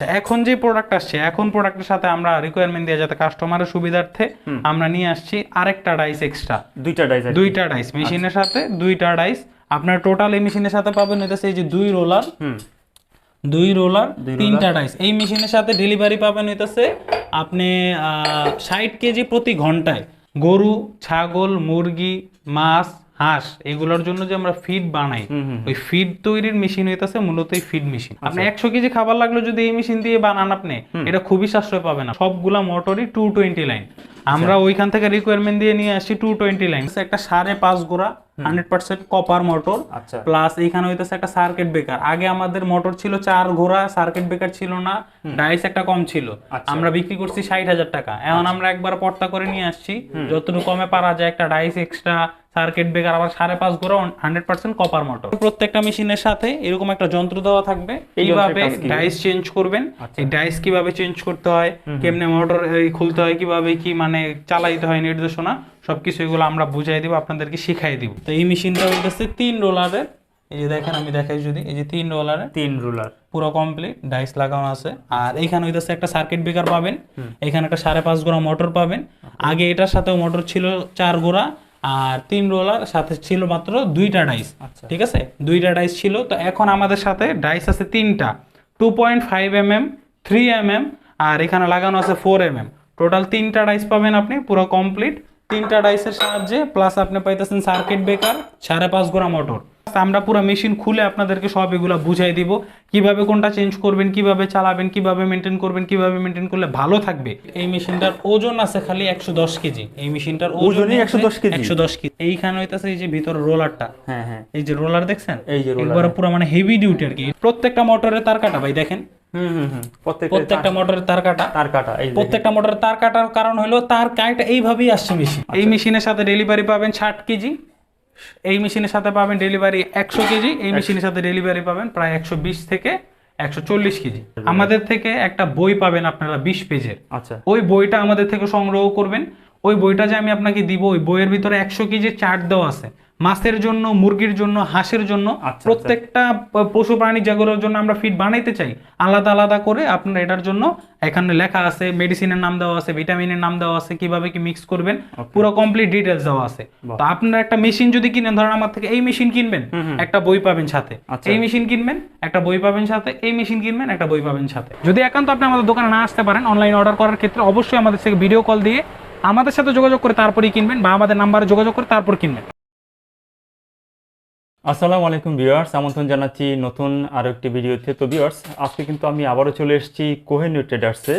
এখন যে প্রোডাক্ট আসছে এখন প্রোডাক্টের সাথে আমরা রিকোয়ারমেন্ট দিয়ে যাতে কাস্টমারের সুবিধার্থে আমরা নিয়ে আসছি আরেকটা ডাইস এক্সট্রা দুইটা ডাইস দুইটা ডাইস মেশিনের সাথে দুইটা ডাইস আপনার টোটাল এই মেশিনের সাথে পাবেন হইতেছে এই যে দুই রোলার হুম। দুই রোলার তিনটা ডাইস এই মেশিনের সাথে ডেলিভারি পাবেন হইতেছে আপনি ষাট কেজি প্রতি ঘন্টায়। গরু ছাগল মুরগি মাছ হাঁস এগুলোর জন্য যে আমরা ফিড বানাই ওই ফিড তৈরির মেশিন হইতাছে মূলত এই ফিড মেশিন আপনি একশো কেজি খাবার লাগল যদি এই মেশিন দিয়ে বানান আপনি এটা খুবই সাশ্রয় পাবেন। না সবগুলা মোটরই টু টোয়েন্টি লাইন আমরা ওইখান থেকে রিকোয়ারমেন্ট দিয়ে নিয়ে আসছি টু টোয়েন্টি লাইন একটা সাড়ে পাঁচ গোড়া হান্ড্রেড পার্সেন্ট কপার মোটর আচ্ছা। প্লাস এইখানে হইতেছে একটা সার্কিট ব্রেকার আগে আমাদের মোটর ছিল চার ঘোড়া সার্কিট ব্রেকার ছিল না। ডাইস একটা কম ছিল। আচ্ছা। আমরা বিক্রি করছি ষাট হাজার টাকা। এখন আমরা একবার পর্তা করে নিয়ে আসছি। যতটুকু কমে পারা যায় একটা ডাইস এক্সট্রা সার্কিট ব্রেকার আবার সাড়ে পাঁচ ঘোড়া হান্ড্রেড পার্সেন্ট কপার মোটর প্রত্যেকটা মেশিনের সাথে এরকম একটা যন্ত্র দেওয়া থাকবে। এইভাবে ডাইস চেঞ্জ করবেন? আচ্ছা। এই ডাইস কীভাবে চেঞ্জ করতে হয়? কেমনে মোটর খুলতে হয়? কীভাবে কি মানে চালাইতে হয় নির্দেশনা সবকিছু এগুলো আমরা বুঝাই দিব আপনাদেরকে শিখাই দিব। তো এই মেশিনটা হইতেছে তিন রোলারের। এই যে দেখেন আমি দেখাই যদি এই যে তিন রোলারের। তিন রোলার। পুরো কমপ্লিট ডাইস লাগানো আছে। আর এইখানে হইতেছে একটা সার্কিট ব্রেকার পাবেন। এখানে একটা সাড়ে পাঁচ গোড়া মোটর পাবেন। আগে এটার সাথেও মোটর ছিল চার গোড়া আর তিন রোলার সাথে ছিল মাত্র দুইটা ডাইস আচ্ছা। ঠিক আছে? দুইটা ডাইস ছিল। তো এখন আমাদের সাথে ডাইস আছে তিনটা। Two point five M M three M M আর এখানে লাগানো আছে ফোর এম এম টোটাল তিনটা ডাইস পাবেন আপনি পুরো কমপ্লিট তিনটা ডাইসের সাহায্যে প্লাস আপনি পাইতেছেন সার্কিট ব্রেকার সাড়ে পাঁচ গোড়া মোটর আমরা পুরো মেশিন খুলে আপনাদেরকে সব এগুলো বুঝাই দিব। কীভাবে কোনটা চেঞ্জ করবেন কীভাবে চালাবেন কীভাবে মেনটেন করবেন কীভাবে মেনটেন করলে ভালো থাকবে। এই মেশিনটার ওজন আছে খালি একশো দশ কেজি। এই মেশিনটার ওজনই 110 কেজি? একশো দশ কেজি। এইখানে হইতাছে এই যে ভিতরে রোলারটা হ্যাঁ হ্যাঁ। এই যে রোলার দেখছেন? এই যে roller, একবারে পুরো মানে হেভি ডিউটি আর কি। প্রত্যেকটা মোটরের তার কাটা ভাই দেখেন। প্রত্যেকটা প্রত্যেকটা মোটরের তার কাটা? তার কাটা প্রত্যেকটা মোটরের তার কাটার কারণ হলো তার কাইটা এইভাবেই আসছে মেশিন এই মেশিনের সাথে ডেলিভারি পাবেন ষাট কেজি। এই মেশিনের সাথে পাবেন ডেলিভারি একশো কেজি। এই মেশিনের সাথে ডেলিভারি পাবেন প্রায় একশো বিশ থেকে একশো চল্লিশ কেজি। আমাদের থেকে একটা বই পাবেন আপনারা বিশ পেজের। আচ্ছা। ওই বইটা আমাদের থেকে সংগ্রহ করবেন। ওই বইটা যে আমি আপনাকে দিব ওই বইয়ের ভিতরে একশো কেজির চার্ট দেওয়া আছে। মাছের জন্য মুরগির জন্য হাঁসের জন্য আচ্ছা। প্রত্যেকটা পশু প্রাণী যেগুলোর জন্য আমরা ফিড বানাইতে চাই আলাদা আলাদা করে আপনারা এটার জন্য এখানে লেখা আছে মেডিসিনের নাম দেওয়া আছে ভিটামিনের নাম দেওয়া আছে কীভাবে কি মিক্স করবেন পুরো কমপ্লিট ডিটেলস দেওয়া আছে। তো আপনারা একটা মেশিন যদি কিনেন ধরেন আমার থেকে এই মেশিন কিনবেন একটা বই পাবেন সাথে। আচ্ছা। এই মেশিন কিনবেন একটা বই পাবেন সাথে এই মেশিন কিনবেন একটা বই পাবেন সাথে। যদি একান্ত আপনি আমাদের দোকানে না আসতে পারেন অনলাইন অর্ডার করার ক্ষেত্রে অবশ্যই আমাদের থেকে ভিডিও কল দিয়ে আমাদের সাথে যোগাযোগ করে তারপরেই কিনবেন বা আমাদের নাম্বারে যোগাযোগ করে তারপর কিনবেন। আসসালামু আলাইকুম ভিউয়ার্স, আমন্ত্রণ জানাচ্ছি নতুন আরও একটি ভিডিওতে। তো ভিউয়ার্স, আজকে কিন্তু আমি আবারও চলে এসেছি কোহেনিউ ট্রেডার্সে।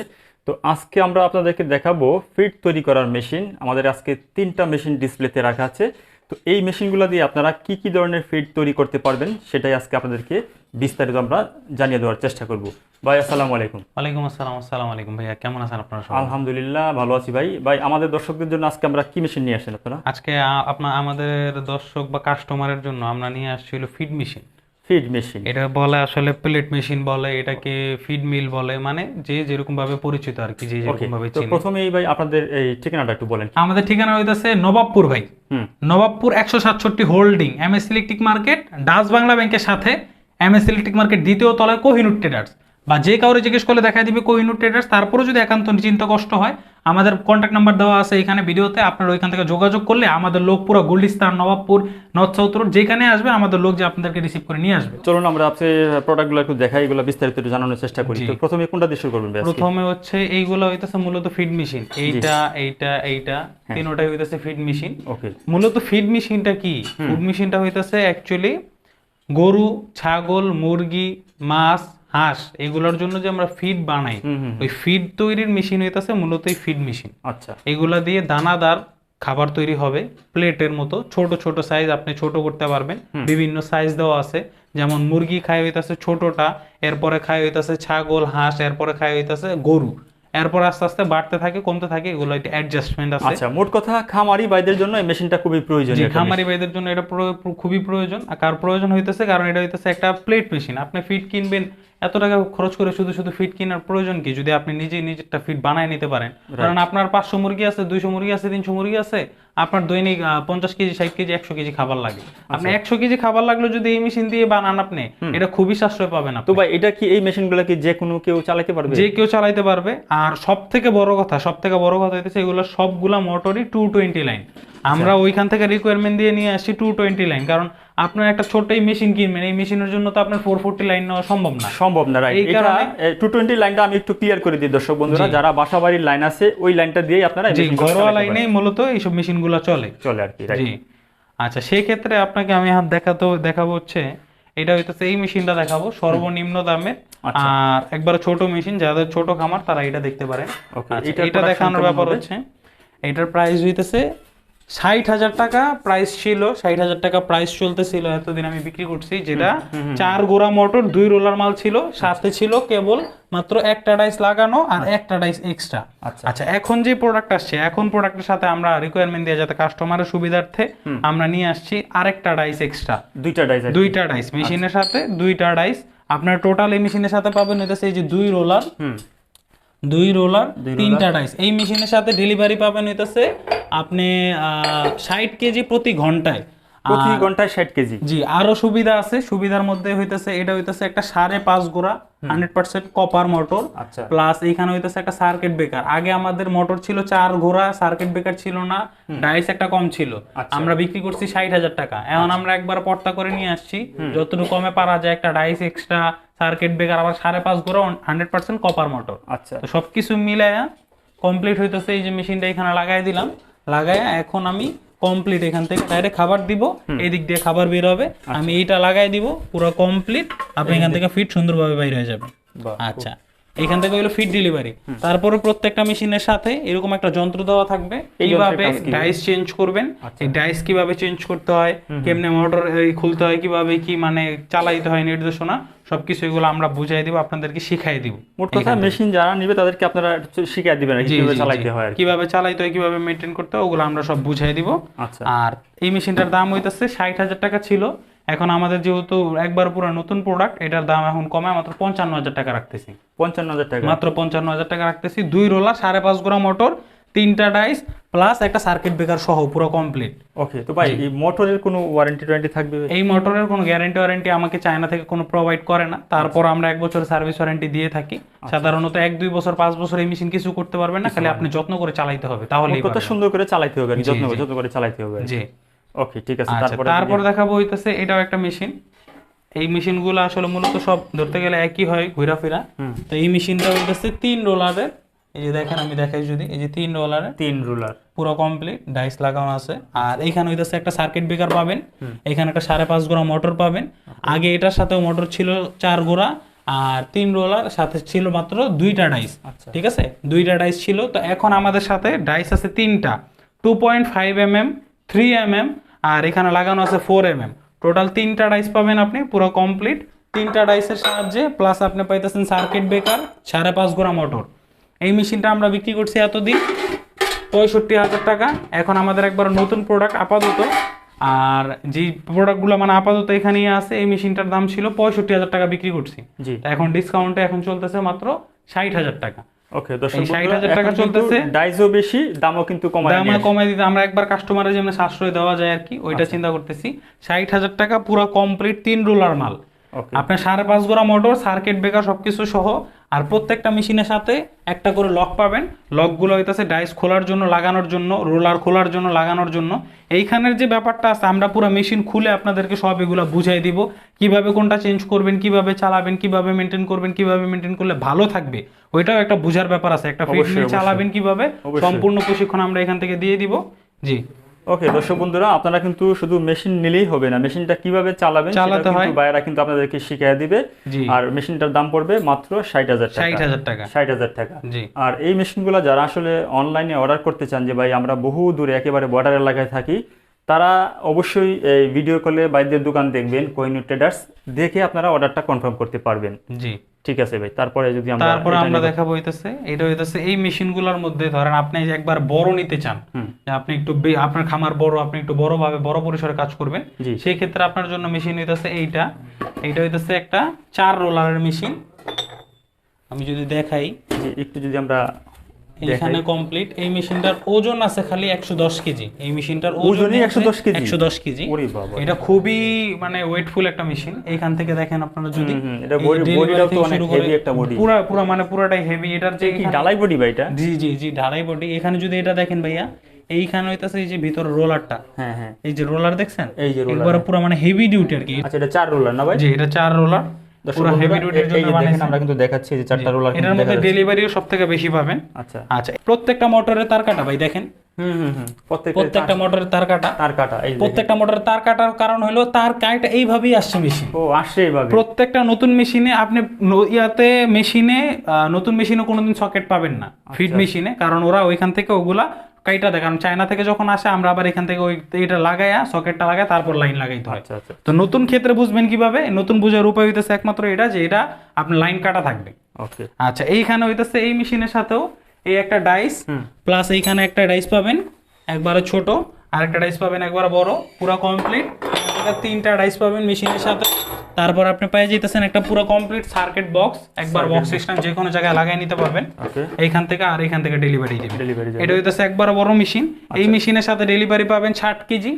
তো আজকে আমরা আপনাদেরকে দেখাবো ফিট তৈরি করার মেশিন। আমাদের আজকে তিনটা মেশিন ডিসপ্লেতে রাখা আছে। তো এই মেশিনগুলো দিয়ে আপনারা কি কি ধরনের ফিড তৈরি করতে পারবেন সেটাই আজকে আপনাদেরকে বিস্তারিত আমরা জানিয়ে দেওয়ার চেষ্টা করব। ভাই আসসালামু আলাইকুম। ওয়ালাইকুম আসসালাম আসসালামু আলাইকুম ভাইয়া। কেমন আছেন আপনারা সবাই? আলহামদুলিল্লাহ ভালো আছি ভাই। ভাই আমাদের দর্শকদের জন্য আজকে আমরা কি মেশিন নিয়ে আসেন আপনারা? আজকে আপনার আমাদের দর্শক বা কাস্টমারের জন্য আমরা নিয়ে আসছি হলো ফিড মেশিন ফিড মেশিন এটা বলে আসলে প্লেট মেশিন বলে এটাকে ফিড মিল বলে মানে যে যেরকম ভাবে পরিচিত আর কি যে যেরকম ভাবে তো চিনি। প্রথমেই ভাই আপনাদের এই ঠিকানাটা একটু বলেন। আমাদের ঠিকানা হইতেছে নবাবপুর ভাই। নবাবপুর একশো সাতষট্টি holding M S electric market Dutch Bangla ব্যাংকের সাথে এম এস ইলেকট্রিক মার্কেট দ্বিতীয় তলায় কোহিনুর ট্রেডার্স বা যে কাউরে জিজ্ঞেস করলে দেখা দিবে কোহিনুর ট্রেডার্স তারপরে যদি একান্ত চিন্তা কষ্ট হয় আমাদের কন্ট্যাক্ট নাম্বার দেওয়া আছে এখানে ভিডিওতে। আপনারা ওইখান থেকে যোগাযোগ করলে আমাদের লোক পুরো Gulistan Nawabpur north south road যেখানে আসবে আমাদের লোক যে আপনাদেরকে রিসিভ করে নিয়ে আসবে। চলুন আমরা আপনি প্রোডাক্টগুলো একটু দেখাই এগুলো বিস্তারিত জানানোর চেষ্টা করি। তো প্রথমে কোনটা দিয়ে শুরু করবেন প্রথমে হচ্ছে এইগুলো হইতেছে মূলত ফিড মেশিন এইটা এইটা এইটা তিনোটাই হইতেছে ফিড মেশিন ওকে। মূলত ফিড মেশিনটা কি? ফুড মেশিনটা হইতেছে অ্যাকচুয়ালি গরু ছাগল মুরগি মাছ হাঁস এগুলোর জন্য যে আমরা ফিড বানাই ওই ফিড তৈরির মেশিন হইতেছে মূলত এই ফিড মেশিন আচ্ছা। এগুলা দিয়ে দানাদার খাবার তৈরি হবে প্লেটের মতো ছোট ছোট সাইজ আপনি ছোট করতে পারবেন। বিভিন্ন সাইজ দেওয়া আছে যেমন মুরগি খায় হইতাছে ছোটটা এরপরে খায় হইতাছে ছাগল হাঁস এরপরে খায় হইতাছে গরু। এরপর আস্তে আস্তে বাড়তে থাকে কমতে থাকে এগুলো একটা অ্যাডজাস্টমেন্ট আছে। আচ্ছা মোট কথা খামারি ভাইদের জন্য এই মেশিনটা খুবই জি খামারি ভাইদের জন্য এটা খুবই প্রয়োজন। আর কার প্রয়োজন হইতেছে? কারণ এটা হইতেছে একটা প্লেট মেশিন আপনি ফিড কিনবেন এত টাকা খরচ করে শুধু শুধু ফিট কেনার প্রয়োজন কি? যদি আপনি নিজেই নিজেরটা ফিট বানায় নিতে পারেন। কারণ আপনার পাঁচশো মুরগি আছে দুইশো মুরগি আছে তিনশো মুরগি আছে আপনার দৈনিক পঞ্চাশ কেজি ষাট কেজি একশো কেজি খাবার লাগে। আপনি একশো কেজি খাবার লাগল যদি এই মেশিন দিয়ে বানান আপনি এটা খুবই সাশ্রয় পাবেন তো ভাই এটা কি এই মেশিনগুলো কি যে কোনো কেউ চালাতে পারবে? যে কেউ চালাইতে পারবে। আর সব থেকে বড় কথা সব থেকে বড় কথা হইতেছে এগুলো সবগুলা মোটরই টু টোয়েন্টি লাইন আমরা ওইখান থেকে রিকোয়ারমেন্ট দিয়ে নিয়ে আসছি টু টোয়েন্টি লাইন কারণ আপনার একটা ছোট এই মেশিন কিনবেন এই মেশিনের জন্য তো আপনার ফোর ফোরটি লাইন নেওয়া সম্ভব না। সম্ভব না রাইট এটা টু টোয়েন্টি লাইনটা আমি একটু ক্লিয়ার করে দিই দর্শক বন্ধুরা। যারা বাসা বাড়ির লাইন আছে ওই লাইনটা দিয়ে আপনারা ঘরোয়া চালাতে লাইনে মূলত এইসব মেশিনগুলো চলে। চলে আর কি জি। আচ্ছা সেই ক্ষেত্রে আপনাকে আমি হাত দেখাতো দেখাবো হচ্ছে এটা হইতেছে এই মেশিনটা দেখাবো সর্বনিম্ন দামের। আচ্ছা। আর একবার ছোট মেশিন যাদের ছোট খামার তারা এটা দেখতে Okay, আচ্ছা, এটা দেখানোর ব্যাপার হচ্ছে এটার প্রাইস হইতেছে ষাট হাজার টাকা প্রাইস ছিল ষাট হাজার টাকা প্রাইস চলতেছিল এতদিন আমি বিক্রি করছি যেটা চার গোড়া মোটর দুই রোলার মাল ছিল সাথে ছিল কেবল মাত্র একটা ডাইস লাগানো আর একটা ডাইস এক্সট্রা আচ্ছা। আচ্ছা এখন যে প্রোডাক্ট আসছে এখন প্রোডাক্টের সাথে আমরা রিকোয়ারমেন্ট দিয়ে যাতে কাস্টমারের সুবিধার্থে আমরা নিয়ে আসছি আরেকটা ডাইস এক্সট্রা দুইটা ডাইস দুইটা ডাইস মেশিনের সাথে দুইটা ডাইস আপনার টোটাল এই মেশিনের সাথে পাবেন হইতেছে এই যে দুই রোলার দুই রোলার তিনটা ডাইস। এই মেশিনের সাথে ডেলিভারি পাবেন হইতেছে আপনি ষাট কেজি প্রতি ঘন্টায়। প্রতি ঘন্টায় ষাট কেজি। জি আরও সুবিধা আছে। সুবিধার মধ্যে হইতেছে এটা হইতেছে একটা সাড়ে পাঁচ গোড়া হান্ড্রেড পার্সেন্ট কপার মোটর আচ্ছা। প্লাস এখানে হইতেছে একটা সার্কিট ব্রেকার আগে আমাদের মোটর ছিল চার ঘোড়া সার্কিট ব্রেকার ছিল না ডাইস একটা কম ছিল। আচ্ছা। আমরা বিক্রি করছি ষাট হাজার টাকা। এখন আমরা একবার পর্তা করে নিয়ে আসছি। যতটুকু কমে পারা যায় একটা ডাইস এক্সট্রা সার্কিট ব্রেকার আবার সাড়ে পাঁচ ঘোড়া হান্ড্রেড পার্সেন্ট কপার মোটর আচ্ছা। সবকিছু মিলায়া কমপ্লিট হইতেছে এই যে মেশিনটা এখানে লাগাই দিলাম। লাগায়া এখন আমি কমপ্লিট এখান থেকে ডাইরেক্ট খাবার দিব। এই দিক দিয়ে খাবার বের হবে। আমি এইটা লাগাই দিব পুরো কমপ্লিট আপনি এখান থেকে ফিট সুন্দরভাবে বাইরে হয়ে যাবে আচ্ছা। এখান থেকে হলো ফিট ডেলিভারি তারপরে প্রত্যেকটা মেশিনের সাথে এরকম একটা যন্ত্র দেওয়া থাকবে। কীভাবে ডাইস চেঞ্জ করবেন এই ডাইস কীভাবে চেঞ্জ করতে হয় কেমনে মোটর খুলতে হয় কীভাবে কি মানে চালাইতে হয় নির্দেশনা সবকিছু এগুলো আমরা বুঝাই দিব আপনাদেরকে শিখাই দিব। মোট কথা মেশিন যারা নিবে তাদেরকে আপনারা শিখিয়ে দিবেন কীভাবে চালাইতে হয় কীভাবে চালাইতে হয় কীভাবে মেনটেন করতে হয় ওগুলো আমরা সব বুঝাই দিব। আচ্ছা। আর এই মেশিনটার দাম হইতেছে ষাট হাজার টাকা ছিল। এখন আমাদের যেহেতু একবার পুরো নতুন প্রোডাক্ট এটার দাম এখন কমে মাত্র পঞ্চান্ন হাজার টাকা রাখতেছি। পঞ্চান্ন হাজার টাকা। মাত্র পঞ্চান্ন হাজার টাকা রাখতেছি। দুই রোলার সাড়ে পাঁচ গোড়া মোটর তিনটা ডাইস প্লাস একটা সার্কিট ব্রেকার সহ পুরো কমপ্লিট ওকে তো ভাই এই মোটরের কোনো ওয়ারেন্টি টোয়ারেন্টি থাকবে? এই মোটরের কোনো গ্যারান্টি ওয়ারেন্টি আমাকে চায়না থেকে কোনো প্রোভাইড করে না। তারপর আমরা এক বছর সার্ভিস ওয়ারেন্টি দিয়ে থাকি। সাধারণত এক দুই বছর পাঁচ বছর এই মেশিন কিছু করতে পারবেন না খালি আপনি যত্ন করে চালাইতে হবে তাহলে কত সুন্দর করে চালাইতে হবে। যত্ন করে চালাইতে হবে। জি। ওকে ঠিক আছে আচ্ছা তারপরে তারপর দেখাবো হইতেছে এটাও একটা মেশিন এই মেশিনগুলো আসলে মূলত সব ধরতে গেলে একই হয় ঘোরাফেরা। তো এই মেশিনটা হইতেছে তিন রোলারের এই যে দেখেন আমি দেখাই যদি এই যে তিন রুলার পুরো কমপ্লিট ডাইস লাগানো আছে। আর এইখানে হইতেছে একটা সার্কিট ব্রেকার পাবেন। এখানে একটা সাড়ে পাঁচ গোড়া মোটর পাবেন। আগে এটার সাথেও মোটর ছিল চার গোড়া আর তিন রোলার সাথে ছিল মাত্র দুইটা ডাইস আচ্ছা। ঠিক আছে? দুইটা ডাইস ছিল। তো এখন আমাদের সাথে ডাইস আছে তিনটা। Two point five M M three M M আর এখানে লাগানো আছে ফোর এম এম টোটাল তিনটা ডাইস পাবেন আপনি পুরো কমপ্লিট তিনটা ডাইসের সাহায্যে প্লাস আপনি পাইতেছেন সার্কিট ব্রেকার সাড়ে পাঁচ গোড়া মোটর এই মেশিনটা আমরা বিক্রি করছি এতদিন পঁয়ষট্টি হাজার টাকা। এখন আমাদের একবার নতুন প্রোডাক্ট আপাতত। আর যে প্রোডাক্টগুলো মানে আপাতত এখানেই আছে এই মেশিনটার দাম ছিল পঁয়ষট্টি হাজার টাকা বিক্রি করছি। এখন ডিসকাউন্টে এখন চলতেছে মাত্র ষাট হাজার টাকা। ওকে দর্শক এই 60,000 টাকা চলতেছে। ডাইজও বেশি দামও কিন্তু কমায় দাম কমায় দিতে আমরা একবার কাস্টমারের যেমন সাশ্রয় দেওয়া যায় আর কি ওইটা আচ্ছা। চিন্তা করতেছি ষাট হাজার টাকা পুরো কমপ্লিট তিন রোলার মাল আপনার সাড়ে পাঁচ গোড়া মোটর সার্কিট ব্রেকার সবকিছু সহ আর প্রত্যেকটা মেশিনের সাথে একটা করে লক পাবেন। লকগুলো হইতেছে ডাইস খোলার জন্য লাগানোর জন্য রোলার খোলার জন্য লাগানোর জন্য। এইখানের যে ব্যাপারটা আছে আমরা পুরো মেশিন খুলে আপনাদেরকে সব এগুলো বুঝাই দিব। কীভাবে কোনটা চেঞ্জ করবেন কীভাবে চালাবেন কীভাবে মেনটেন করবেন কীভাবে মেনটেন করলে ভালো থাকবে ওইটাও একটা বুঝার ব্যাপার আছে। একটা অবশ্যই। চালাবেন কীভাবে সম্পূর্ণ প্রশিক্ষণ আমরা এখান থেকে দিয়ে দিব। জি। ওকে দর্শক বন্ধুরা আপনারা কিন্তু শুধু মেশিন নিলেই হবে না। মেশিনটা কীভাবে চালাবেন সেটা চালাতে কিন্তু হয়। বাইরা কিন্তু আপনাদেরকে শিখিয়ে দিবে। আর মেশিনটার দাম পড়বে মাত্র ষাট হাজার ষাট হাজার টাকা। ষাট হাজার টাকা। আর এই মেশিনগুলো যারা আসলে অনলাইনে অর্ডার করতে চান যে ভাই আমরা বহু দূরে একেবারে বর্ডার এলাকায় থাকি তারা অবশ্যই এই ভিডিও কলে বাইরের দোকান দেখবেন কোহিনুর ট্রেডার্স দেখে আপনারা অর্ডারটা কনফার্ম করতে পারবেন। জি। ঠিক আছে ভাই তারপরে যদি আমরা তারপরে আমরা দেখাবো হইতেছে এটা হইতেছে এই মেশিনগুলোর মধ্যে ধরেন আপনি একবার বড় নিতে চান আপনি একটু আপনার খামার বড় আপনি একটু বড় ভাবে বড় পরিসরে কাজ করবেন জি। সেই ক্ষেত্রে আপনার জন্য মেশিন হইতেছে এইটা। এইটা হইতেছে একটা চার রোলারের মেশিন আমি যদি দেখাই। একটু যদি আমরা এখানে কমপ্লিট এই মেশিনটার ওজন আছে খালি একশো দশ কেজি। এই মেশিনটার ওজনই 110 কেজি? একশো দশ কেজি। ওরে বাবা। এটা খুবই মানে ওয়েটফুল একটা মেশিন এইখান থেকে দেখেন আপনারা যদি এটা এই body- তো অনেক heavy একটা body। পুরা পুরা মানে পুরাটাই হেভি এটার যে কি ডালাই বডি ভাই এটা? জি জি জি ঢালাই বডি এখানে যদি এটা দেখেন ভাইয়া এইখানে হইতাছে এই যে ভিতর রোলারটা হ্যাঁ হ্যাঁ। এই যে রোলার দেখছেন? এই যে রোলার একবার পুরো মানে হেভি ডিউটি আর কি। আচ্ছা এটা চার রোলার না ভাই? যে এটা চার রোলার পুরো হেভি বন্ধুরা, জন্য যে আমরা কিন্তু দেখাচ্ছি যে চারটা রোলার এটার মধ্যে ডেলিভারিও সব বেশি পাবেন আচ্ছা। আচ্ছা প্রত্যেকটা মোটরের তার কাটা ভাই দেখেন। হুম হুম হুম। প্রত্যেকটা মোটরের তার কাটা। তার কাটা এই যে দেখেন। প্রত্যেকটা মোটরের তার কাটার কারণ হলো তার কাটা এইভাবেই আসছে মেশিন ও আসছে এইভাবে। প্রত্যেকটা নতুন মেশিনে আপনি ইয়াতে মেশিনে নতুন মেশিনে কোনোদিন সকেট পাবেন না। আচ্ছা। ফিড মেশিনে কারণ ওরা ওইখান থেকে ওগুলা কাইটা দেয় কারণ চায়না থেকে যখন আসে আমরা আবার এখান থেকে ওই এটা লাগাইয়া সকেটটা লাগাই তারপর লাইন লাগাইতে হয়। আচ্ছা আচ্ছা। তো নতুন ক্ষেত্রে বুঝবেন কীভাবে? নতুন বুঝার উপায় হইতেছে একমাত্র এটা যে এটা আপনার লাইন কাটা থাকবে। ওকে আচ্ছা এইখানে হইতেছে এই মেশিনের সাথেও এই একটা ডাইস হুম। প্লাস এইখানে একটা ডাইস পাবেন একবারে ছোট আর একটা ডাইস পাবেন একবারে বড় পুরো কমপ্লিট তিনটা ডাইস পাবেন মেশিনের সাথে। তারপর আপনি পেয়ে যেতেছেন একটা পুরো কমপ্লিট সার্কিট বক্স একবার বক্স সিস্টেম যে কোনো জায়গায় লাগাই নিতে পারবেন। এইখান থেকে আর এইখান থেকে ডেলিভারি দিবে। ডেলিভারি এটা হইতেছে একবার বড় মেশিন এই মেশিনের সাথে ডেলিভারি পাবেন ষাট কেজি।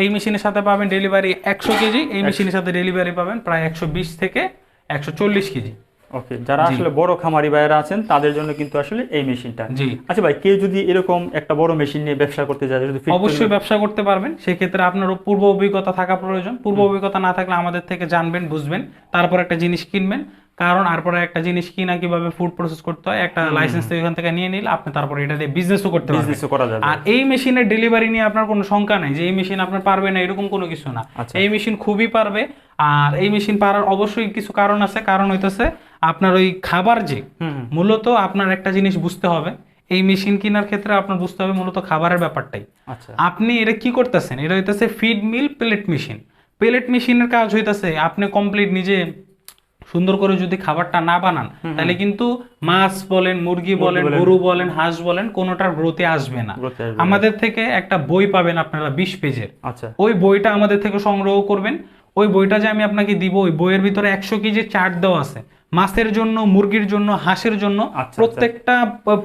এই মেশিনের সাথে পাবেন ডেলিভারি একশো কেজি। এই মেশিনের সাথে ডেলিভারি পাবেন প্রায় একশো বিশ থেকে একশো চল্লিশ কেজি। ওকে যারা আসলে বড় খামারি ভাইয়েরা আছেন তাদের জন্য কিন্তু আসলে এই মেশিনটা। জি। আচ্ছা ভাই কেউ যদি এরকম একটা বড় মেশিন নিয়ে ব্যবসা করতে যায় যদি অবশ্যই ব্যবসা করতে পারবেন। সেক্ষেত্রে আপনার পূর্ব অভিজ্ঞতা থাকা প্রয়োজন। পূর্ব অভিজ্ঞতা না থাকলে আমাদের থেকে জানবেন বুঝবেন। তারপর একটা জিনিস কিনবেন। কারণ তারপরে একটা জিনিস কিনা কীভাবে ফুড প্রসেস করতে হয় একটা লাইসেন্স এখান থেকে নিয়ে নিলে আপনি তারপরে এটা দিয়ে বিজনেসও করতে পারবেন। বিজনেসও করা যাবে। আর এই মেশিনের ডেলিভারি নিয়ে আপনার কোনো শঙ্কা নাই যে এই মেশিন আপনার পারবে না এরকম কোনো কিছু না। আচ্ছা। এই মেশিন খুবই পারবে আর এই মেশিন পারার অবশ্যই কিছু কারণ আছে। কারণ হইতেছে আপনার ওই খাবার যে মূলত আপনার একটা জিনিস বুঝতে হবে এই মেশিন কেনার ক্ষেত্রে আপনার বুঝতে হবে মূলত খাবারের ব্যাপারটাই। আচ্ছা। আপনি এটা কি করতেছেন? এটা হইতেছে feed mill plate machine plate মেশিনের কাজ হইতেছে আপনি কমপ্লিট নিজে সুন্দর করে যদি খাবারটা না বানান তাহলে কিন্তু মাছ বলেন মুরগি বলেন গরু বলেন হাঁস বলেন কোনোটার গ্রোথে আসবে না। আমাদের থেকে একটা বই পাবেন আপনারা বিশ পেজের। আচ্ছা। ওই বইটা আমাদের থেকে সংগ্রহ করবেন। ওই বইটা যে আমি আপনাকে দিব ওই বইয়ের ভিতরে একশো কেজি চার্ট দেওয়া আছে। মাছের জন্য মুরগির জন্য হাঁসের জন্য আচ্ছা। প্রত্যেকটা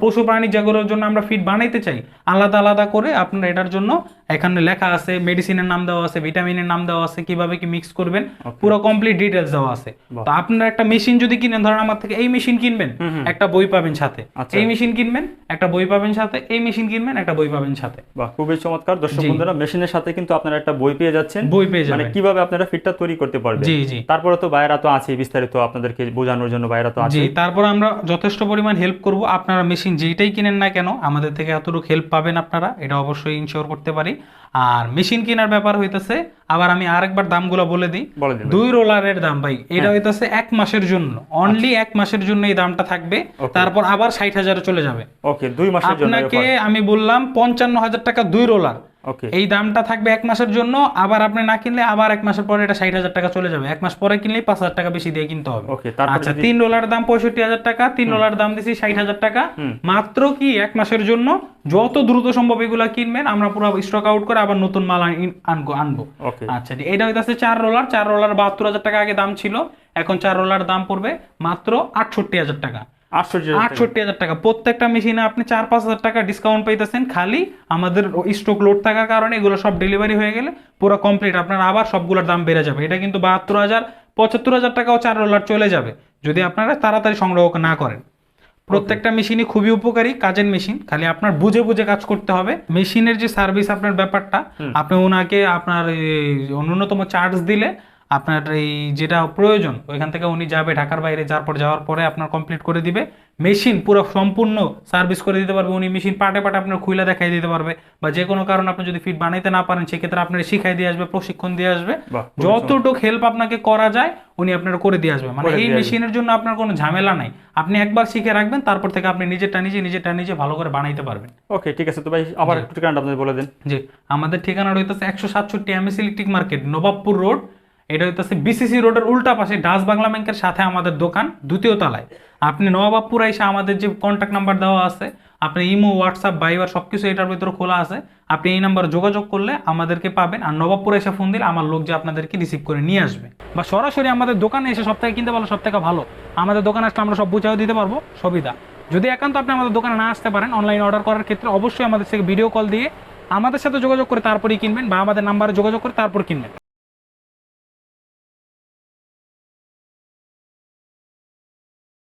পশু প্রাণী যেগুলোর জন্য আমরা ফিড বানাইতে চাই। আলাদা আলাদা করে আপনার এটার জন্য এখানে লেখা আছে মেডিসিনের নাম দেওয়া আছে ভিটামিনের নাম দেওয়া আছে কীভাবে কি মিক্স করবেন পুরো কমপ্লিট ডিটেলস দেওয়া আছে। তো আপনার একটা মেশিন যদি কিনেন ধরেন আমার থেকে এই মেশিন কিনবেন একটা বই পাবেন সাথে। আচ্ছা। এই মেশিন কিনবেন একটা বই পাবেন সাথে এই মেশিন কিনবেন একটা বই পাবেন সাথে। বাহ খুবই চমৎকার। দর্শক। বন্ধুরা মেশিনের সাথে কিন্তু আপনারা একটা বই পেয়ে যাচ্ছেন। বই পেয়ে যাবেন মানে যাবেন। কীভাবে আপনারা ফিটটা তৈরি করতে পারবেন। জি জি। তারপরে তো বাইরা তো আছে বিস্তারিত আপনাদেরকে বোঝানোর জন্য বাইরা তো আছে জি তারপর আমরা যথেষ্ট পরিমাণ হেল্প করব। আপনারা মেশিন যেইটাই কিনেন না কেন আমাদের থেকে এতটুকু হেল্প পাবেন আপনারা এটা অবশ্যই ইনশিওর করতে পারি। আর মেশিন কেনার ব্যাপার হইতেছে আবার আমি আরেকবার দামগুলো বলে দিই। দুই রোলারের দাম ভাই এটা হ্যাঁ। হইতেছে এক মাসের জন্য। অনলি এক মাসের জন্য এই দামটা থাকবে তারপর আবার ষাট হাজারে চলে যাবে। ওকে দুই মাসের জন্য আপনাকে আমি বললাম পঞ্চান্ন হাজার টাকা দুই রোলার। এই দামটা থাকবে এক মাসের জন্য আবার আপনি না কিনলে আবার এক মাসের পরে এটা ষাট হাজার টাকা চলে যাবে। এক মাস পরে কিনলেই পাঁচ হাজার টাকা বেশি দিয়ে কিনতে হবে। ওকে আচ্ছা তিন রোলার দাম পঁয়ষট্টি হাজার টাকা তিন রোলার দাম দিছি ষাট হাজার টাকা। মাত্র কি এক মাসের জন্য যত দ্রুত সম্ভব এগুলা কিনবেন আমরা পুরো স্টক আউট করে আবার নতুন মাল আন- আনব আনব। আচ্ছা এটা হইতাছে চার রোলার চার রোলার বাহাত্তর হাজার টাকা আগে দাম ছিল এখন চার রোলার দাম পড়বে মাত্র আটষট্টি হাজার টাকা। আটষট্টি হাজার টাকা। প্রত্যেকটা মেশিনে আপনি চার পাঁচ হাজার টাকা ডিসকাউন্ট পাইতেছেন। খালি আমাদের স্টক লোড থাকার কারণে এগুলো সব ডেলিভারি হয়ে গেলে পুরো কমপ্লিট আপনার আবার সবগুলোর দাম বেড়ে যাবে। এটা কিন্তু বাহাত্তর হাজার পঁচাত্তর হাজার টাকাও চার রোলার চলে যাবে। যদি আপনারা তাড়াতাড়ি সংগ্রহ না করেন। প্রত্যেকটা মেশিনই খুবই উপকারী কাজের মেশিন খালি আপনার বুঝে বুঝে কাজ করতে হবে। মেশিনের যে সার্ভিস আপনার ব্যাপারটা আপনি ওনাকে আপনার এই, ন্যূনতম চার্জ দিলে আপনার এই যেটা প্রয়োজন ওইখান থেকে উনি যাবে ঢাকার বাইরে যাওয়ার পর যাওয়ার পরে আপনার কমপ্লিট করে দিবে। মেশিন পুরো সম্পূর্ণ সার্ভিস করে দিতে পারবে। উনি মেশিন পার্টে পার্টে আপনার খুলে দেখাই দিতে পারবে বা যে কোনো কারণে আপনি যদি ফিট বানাইতে না পারেন সেক্ষেত্রে আপনার শিখাই দিয়ে আসবে প্রশিক্ষণ দিয়ে আসবে। যতটুকু হেল্প আপনাকে করা যায় উনি আপনার করে দিয়ে আসবে। মানে এই মেশিনের জন্য আপনার কোনো ঝামেলা নাই। আপনি একবার শিখে রাখবেন তারপর থেকে আপনি নিজেরটা নিজে নিজেরটা নিজে ভালো করে বানাইতে পারবেন। ওকে ঠিক আছে। তো ভাই আবার একটু ঠিকানাটা আপনি বলে দেন। জি। আমাদের ঠিকানা রইতেছে একশো সাতষট্টি MS electric market Nawabpur road এটা হইতেছে বিসিসি রোডের উল্টা পাশে ডাচ বাংলা ব্যাংকের সাথে আমাদের দোকান, দ্বিতীয় তলায়। আপনি নবাবপুর এসে আমাদের যে কন্ট্যাক্ট নাম্বার দেওয়া আছে, আপনি ইমো হোয়াটসঅ্যাপ বাইবার সব কিছু এটার ভিতরে খোলা আছে, আপনি এই নাম্বার যোগাযোগ করলে আমাদেরকে পাবেন আর নবাবপুর এসে ফোন দিলে আমার লোক যে আপনাদেরকে রিসিভ করে নিয়ে আসবে। বা সরাসরি আমাদের দোকানে এসে সব থেকে কিনতে পারলে সব থেকে ভালো। আমাদের দোকানে আসলে আমরা সব বুঝাও দিতে পারব সুবিধা যদি একান্ত আপনি আমাদের দোকানে না আসতে পারেন অনলাইন অর্ডার করার ক্ষেত্রে অবশ্যই আমাদের থেকে ভিডিও কল দিয়ে আমাদের সাথে যোগাযোগ করে তারপরেই কিনবেন বা আমাদের নাম্বারে যোগাযোগ করে তারপর কিনবেন।